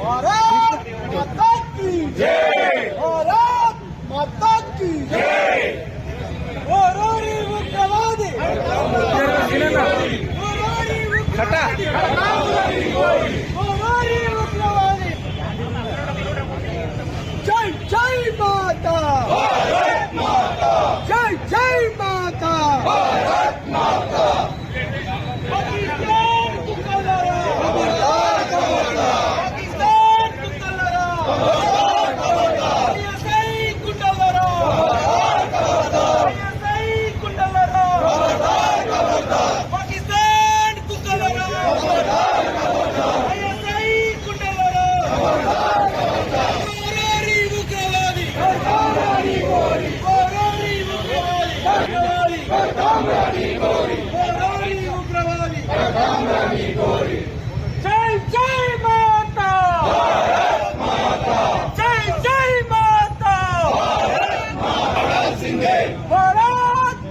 भारत माता की जय भारत माता की जय ओरोरी मुक्तवादी ओरोरी मुक्तवादी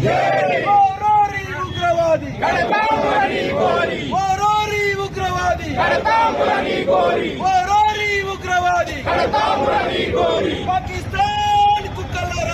ಹೋರಾರಿ ಉಗ್ರವಾದಿ ಗೋರಿ ಹೋರಾರಿ ಉಗ್ರವಾದಿ ಗೋರಿ ಹೋರಾರಿ ಉಗ್ರವಾದಿ ಗೋರಿ ಪಾಕಿಸ್ತಾನ್ ಕುಕ್ಕಲ್ಲರ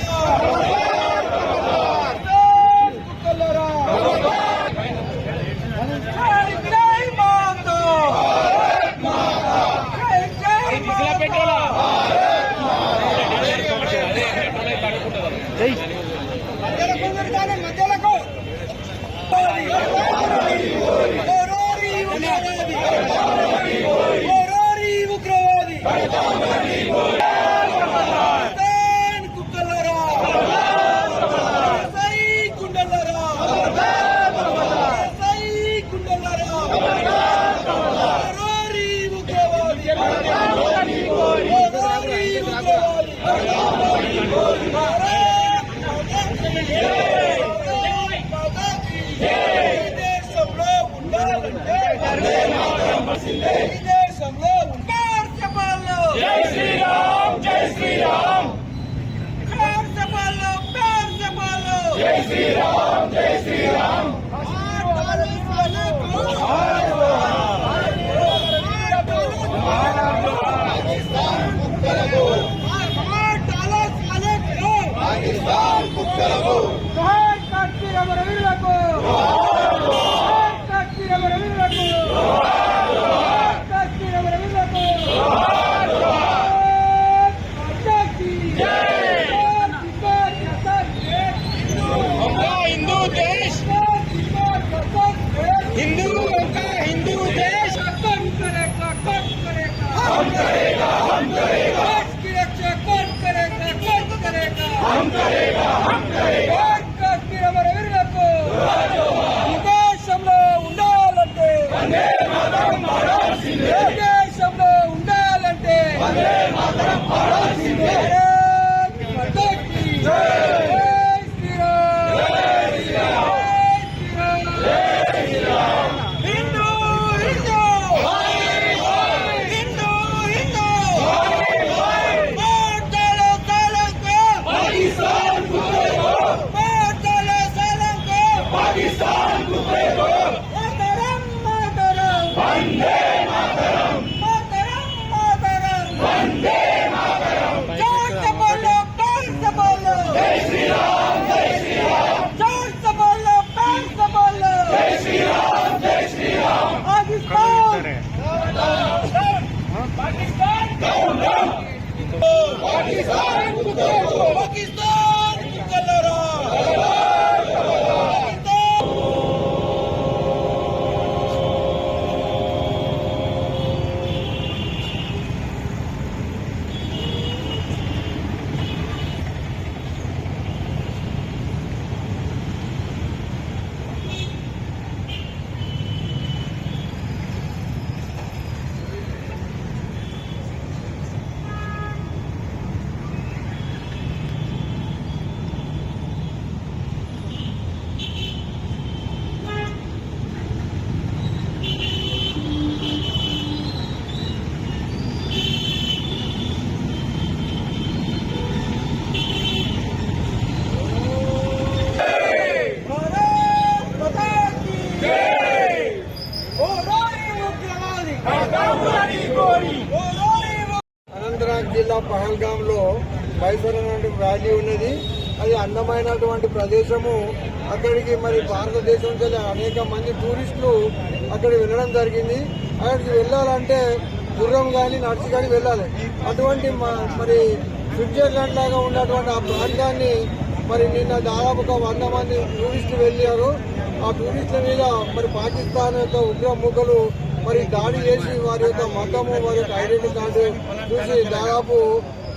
బైసన్ అనేటువంటి వ్యాలీ ఉన్నది. అది అందమైనటువంటి ప్రదేశము. అక్కడికి మరి భారతదేశం నుంచి అనేక మంది టూరిస్టులు అక్కడికి వెళ్ళడం జరిగింది. అక్కడికి వెళ్ళాలంటే గుర్రం కానీ నడిచి కానీ వెళ్ళాలి. అటువంటి మ- మరి స్విట్జర్లాండ్ లాగా ఉన్నటువంటి ఆ ప్రాంతాన్ని మరి నిన్న దాదాపు ఒక వంద మంది టూరిస్టులు వెళ్ళారు. ఆ టూరిస్టుల మీద మరి పాకిస్తాన్ యొక్క ఉగ్ర ముగ్గులు మరి దాడి చేసి వారి యొక్క మతము వారి యొక్క ఐడెంటిటీ కార్డు చూసి దాదాపు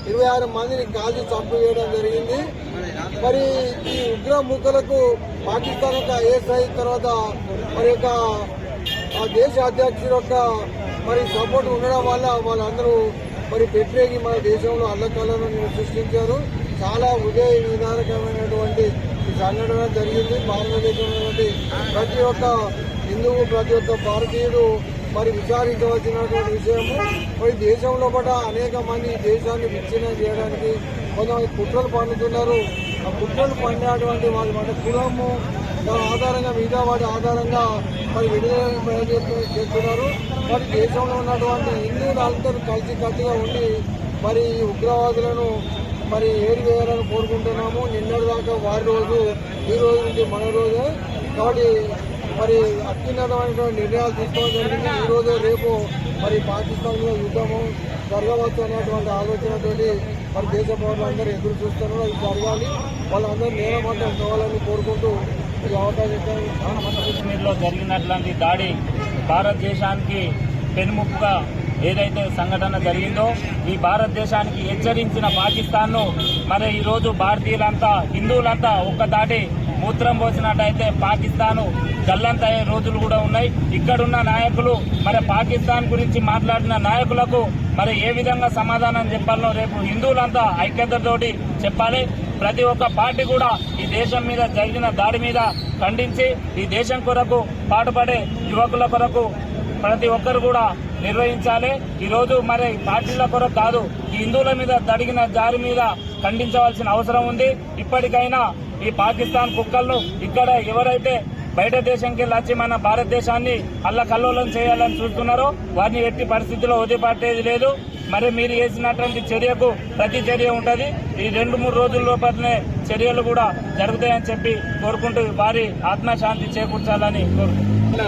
ఇరవై ఆరు మందిని కాల్చి చంపివేయడం జరిగింది. మరి ఈ ఉగ్ర ముక్కలకు పాకిస్తాన్ యొక్క ఐఎస్ఐ తర్వాత మరి యొక్క ఆ దేశ అధ్యక్షుడు యొక్క మరి సపోర్ట్ ఉండడం వల్ల వాళ్ళందరూ మరి పెట్టేకి మన దేశంలో అల్లకల్లను సృష్టించారు. చాలా ఉదయ విధానకమైనటువంటి సంఘటన జరిగింది. భారతదేశంలో ప్రతి ఒక్క హిందువు ప్రతి ఒక్క భారతీయుడు మరి విచారించవలసినటువంటి విషయము మరి దేశంలో కూడా అనేక మంది దేశాన్ని విచ్ఛిన్నం చేయడానికి కొంతమంది కుట్రలు పండుతున్నారు. ఆ కుట్రలు పండినటువంటి వాళ్ళ మన కులము దాని ఆధారంగా మిగతా వాటి ఆధారంగా మరి విడుదల చేస్తున్నారు. మరి దేశంలో ఉన్నటువంటి హిందువులు అందరూ కలిసి కలిసిగా ఉండి మరి ఈ ఉగ్రవాదులను మరి ఏరివేయాలని కోరుకుంటున్నాము. నిన్నటి దాకా వారి రోజు ఈ రోజు నుంచి మన రోజే. కాబట్టి మరి అత్యున్నతమైనటువంటి నిర్ణయాలు తీసుకోవడం జరిగింది. ఈ రేపు మరి పాకిస్తాన్లో యుద్ధము జరగవచ్చు అనేటువంటి ఆలోచనతోటి మరి దేశ పౌరులందరూ ఎదురు చూస్తున్నారు. అది జరగాలి. వాళ్ళందరూ నేరమంటం కావాలని కోరుకుంటూ ఈ అవకాశం కాశ్మీర్లో జరిగినటువంటి దాడి భారతదేశానికి పెనుముప్పుగా ఏదైతే సంఘటన జరిగిందో ఈ భారతదేశానికి హెచ్చరించిన పాకిస్తాన్ను మరి ఈరోజు భారతీయులంతా హిందువులంతా ఒక్క దాటి మూత్రం పోసినట్టయితే పాకిస్తాను గల్లంతయ్యే రోజులు కూడా ఉన్నాయి. ఇక్కడున్న నాయకులు మరి పాకిస్తాన్ గురించి మాట్లాడిన నాయకులకు మరి ఏ విధంగా సమాధానం చెప్పాలో రేపు హిందువులంతా ఐక్యతతోటి చెప్పాలి. ప్రతి ఒక్క పార్టీ కూడా ఈ దేశం మీద జరిగిన దాడి మీద ఖండించి ఈ దేశం కొరకు పాటుపడే యువకుల కొరకు ప్రతి ఒక్కరు కూడా నిర్వహించాలి. ఈరోజు మరి పార్టీల కొరకు కాదు ఈ హిందువుల మీద జరిగిన దాడి మీద ఖండించవలసిన అవసరం ఉంది. ఇప్పటికైనా ఈ పాకిస్తాన్ కుక్కలను ఇక్కడ ఎవరైతే బయట దేశంకి వెళ్ళి వచ్చి మన భారతదేశాన్ని అల్లకల్లోలం చేయాలని చూస్తున్నారో వారిని ఎట్టి పరిస్థితుల్లో వదిలిపట్టేది లేదు. మరి మీరు చేసినటువంటి చర్యకు ప్రతి చర్య ఉంటుంది. ఈ రెండు మూడు రోజుల లోపలనే చర్యలు కూడా జరుగుతాయని చెప్పి కోరుకుంటూ వారి ఆత్మశాంతి చేకూర్చాలని కోరుకుంటున్నాను నిన్న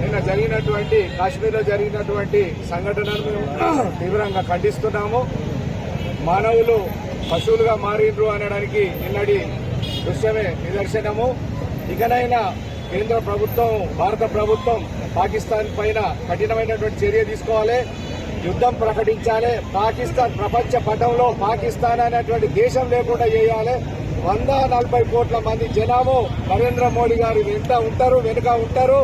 నిన్న జరిగినటువంటి కాశ్మీర్లో జరిగినటువంటి సంఘటనను మేము తీవ్రంగా ఖండిస్తున్నాము. మానవులు పశువులుగా మారిండ్రు అనడానికి నిన్నటి దృశ్యమే నిదర్శనము. ఇకనైనా కేంద్ర ప్రభుత్వం భారత ప్రభుత్వం పాకిస్తాన్ పైన కఠినమైనటువంటి చర్య తీసుకోవాలి. యుద్ధం ప్రకటించాలి. పాకిస్తాన్ ప్రపంచ పటంలో పాకిస్తాన్ అనేటువంటి దేశం లేకుండా చేయాలి. వంద నలభై కోట్ల మంది జనాము నరేంద్ర మోడీ గారు వెంట ఉంటారు వెనుక ఉంటారు.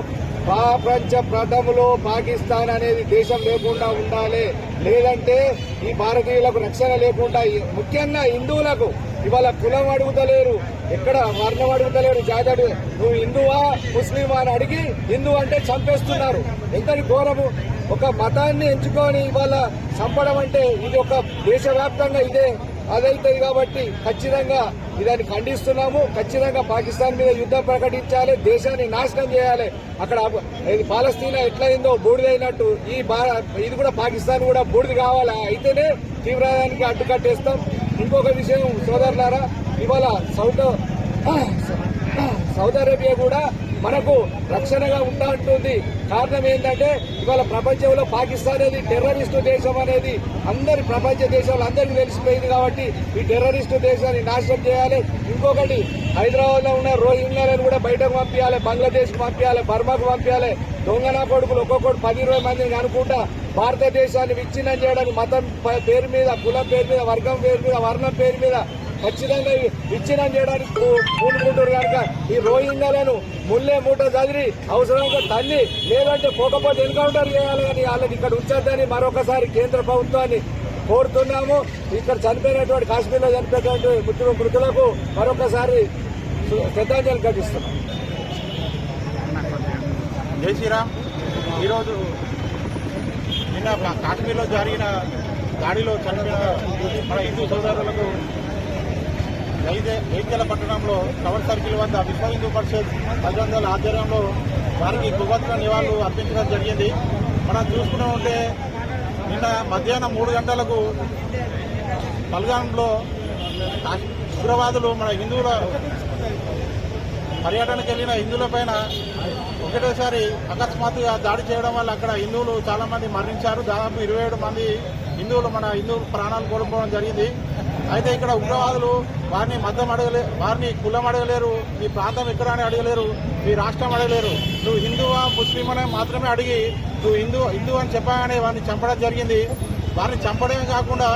ప్రపంచ ప్రథములో పాకిస్తాన్ అనేది దేశం లేకుండా ఉండాలి. లేదంటే ఈ భారతీయులకు రక్షణ లేకుండా ముఖ్యంగా హిందువులకు ఇవాళ కులం అడుగుతలేరు. ఎక్కడ వర్ణం అడుగుతలేరు. జాతడు నువ్వు హిందువా ముస్లిమా అని అడిగి హిందూ అంటే చంపేస్తున్నారు. ఎంతటి ఘోరము? ఒక మతాన్ని ఎంచుకొని ఇవాళ చంపడం అంటే ఇది ఒక దేశవ్యాప్తంగా ఇదే. అదైతుంది కాబట్టి ఖచ్చితంగా ఇదాన్ని ఖండిస్తున్నాము. ఖచ్చితంగా పాకిస్తాన్ మీద యుద్ధం ప్రకటించాలి. దేశాన్ని నాశనం చేయాలి. అక్కడ ఇది పాలస్తీనా ఎట్లయిందో బూడిదైనట్టు ఈ ఇది కూడా పాకిస్తాన్ కూడా బూడిది కావాలి. అయితేనే తీవ్రవాదానికి అడ్డుకట్టేస్తాం. ఇంకొక విషయం సోదరులారా ఇవాళ సౌత్ సౌదీ అరేబియా కూడా మనకు రక్షణగా ఉంటా ఉంటుంది కారణం ఏంటంటే ఇవాళ ప్రపంచంలో పాకిస్తాన్ అనేది టెర్రరిస్టు దేశం అనేది అందరి ప్రపంచ దేశాలు అందరికీ తెలిసిపోయింది కాబట్టి ఈ టెర్రరిస్టు దేశాన్ని నాశనం చేయాలి. ఇంకొకటి హైదరాబాద్లో ఉన్న రోహింగ్యాలను కూడా బయటకు పంపించాలి బంగ్లాదేశ్కి పంపించాలి బర్మాకు పంపించాలి. దొంగనా కొడుకులు ఒక్కొక్కటి పది ఇరవై మందిని అనుకుంటా భారతదేశాన్ని విచ్ఛిన్నం చేయడానికి మతం పేరు మీద కులం పేరు మీద వర్గం పేరు మీద వర్ణం పేరు మీద ఖచ్చితంగా విచ్ఛిన్నం చేయడానికి పూనుకుంటారు కనుక ఈ రోహింగ్యాలను ముల్లే మూట చదిరి అవసరంగా తల్లి లేదంటే పోకపోతే ఎన్కౌంటర్ చేయాలి కానీ వాళ్ళని ఇక్కడ ఉంచొద్దని మరొకసారి కేంద్ర ప్రభుత్వాన్ని కోరుతున్నాము. ఇక్కడ చనిపోయినటువంటి కాశ్మీర్లో చనిపోయినటువంటి మృతులు మృతులకు మరొకసారి శ్రద్ధాంజలి ఘటిస్తున్నాం. జై శ్రీరామ్. ఈరోజు నిన్న కాశ్మీర్లో జరిగిన దాడిలో చనిపోయిన మన హిందూ సోదరులకు వైద్య వైద్యాల పట్టణంలో టవర్ సర్కిల్ వద్ద విశ్వ హిందూ పరిషత్ తల్లిదండ్రుల ఆధ్వర్యంలో వారికి దుర్ఘటన నివాళులు అర్పించడం జరిగింది. మనం చూసుకునే ఉంటే నిన్న మధ్యాహ్నం మూడు గంటలకు పల్గాంలో ఉగ్రవాదులు మన హిందువుల పర్యటనకు వెళ్ళిన హిందువుల పైన ఒకటోసారి అకస్మాత్తుగా దాడి చేయడం వల్ల అక్కడ హిందువులు చాలామంది మరణించారు. దాదాపు ఇరవై ఏడు మంది హిందువులు మన హిందూ ప్రాణాలు కోల్పోవడం జరిగింది. అయితే ఇక్కడ ఉగ్రవాదులు వారిని మద్దం అడగలే వారిని కులం అడగలేరు మీ ప్రాంతం ఎక్కడ అని అడగలేరు మీ రాష్ట్రం అడగలేరు. నువ్వు హిందువా ముస్లిం అని మాత్రమే అడిగి నువ్వు హిందూ హిందూ అని చెప్పగానే వారిని చంపడం జరిగింది. వారిని చంపడమే కాకుండా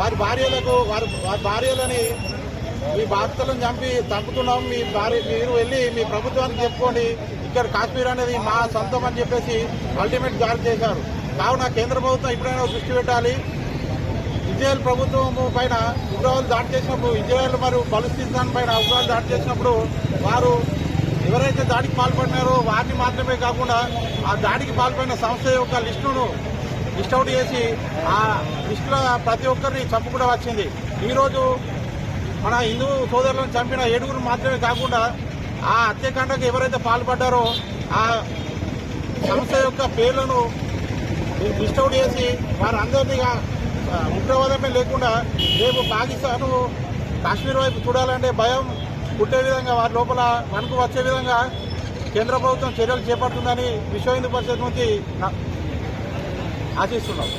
వారి భార్యలకు వారి వారి భార్యలని మీ బాధ్యతలను చంపి చంపుతున్నాం మీ భార్య మీరు వెళ్ళి మీ ప్రభుత్వానికి చెప్పుకోండి. ఇక్కడ కాశ్మీర్ అనేది మా సొంతం అని చెప్పేసి అల్టిమేట్ జారీ చేశారు. కావున కేంద్ర ప్రభుత్వం ఇప్పుడైనా దృష్టి పెట్టాలి. ఇజ్రాయెల్ ప్రభుత్వం పైన ఉగ్రవాదులు దాడి చేసినప్పుడు ఇజ్రాయెల్ మరియు బలుస్థిస్తాన్ పైన ఉగ్రవాదులు దాడి చేసినప్పుడు వారు ఎవరైతే దాడికి పాల్పడినారో వారిని మాత్రమే కాకుండా ఆ దాడికి పాల్పడిన సంస్థ యొక్క లిస్టును లిస్ట్ అవుట్ చేసి ఆ లిస్టులో ప్రతి ఒక్కరిని చంపు కూడా వచ్చింది. ఈరోజు మన హిందూ సోదరులను చంపిన ఏడుగురు మాత్రమే కాకుండా ఆ హత్యాకాండకు ఎవరైతే పాల్పడ్డారో ఆ సంస్థ యొక్క పేర్లను డిస్టౌట్ చేసి వారందరినీ ఉగ్రవాదమే లేకుండా రేపు పాకిస్తాన్ కాశ్మీర్ వైపు చూడాలంటే భయం పుట్టే విధంగా వారి లోపల మనకు వచ్చే విధంగా కేంద్ర ప్రభుత్వం చర్యలు చేపడుతుందని విశ్వ హిందూ పరిషత్ నుంచి నా- ఆశిస్తున్నాం.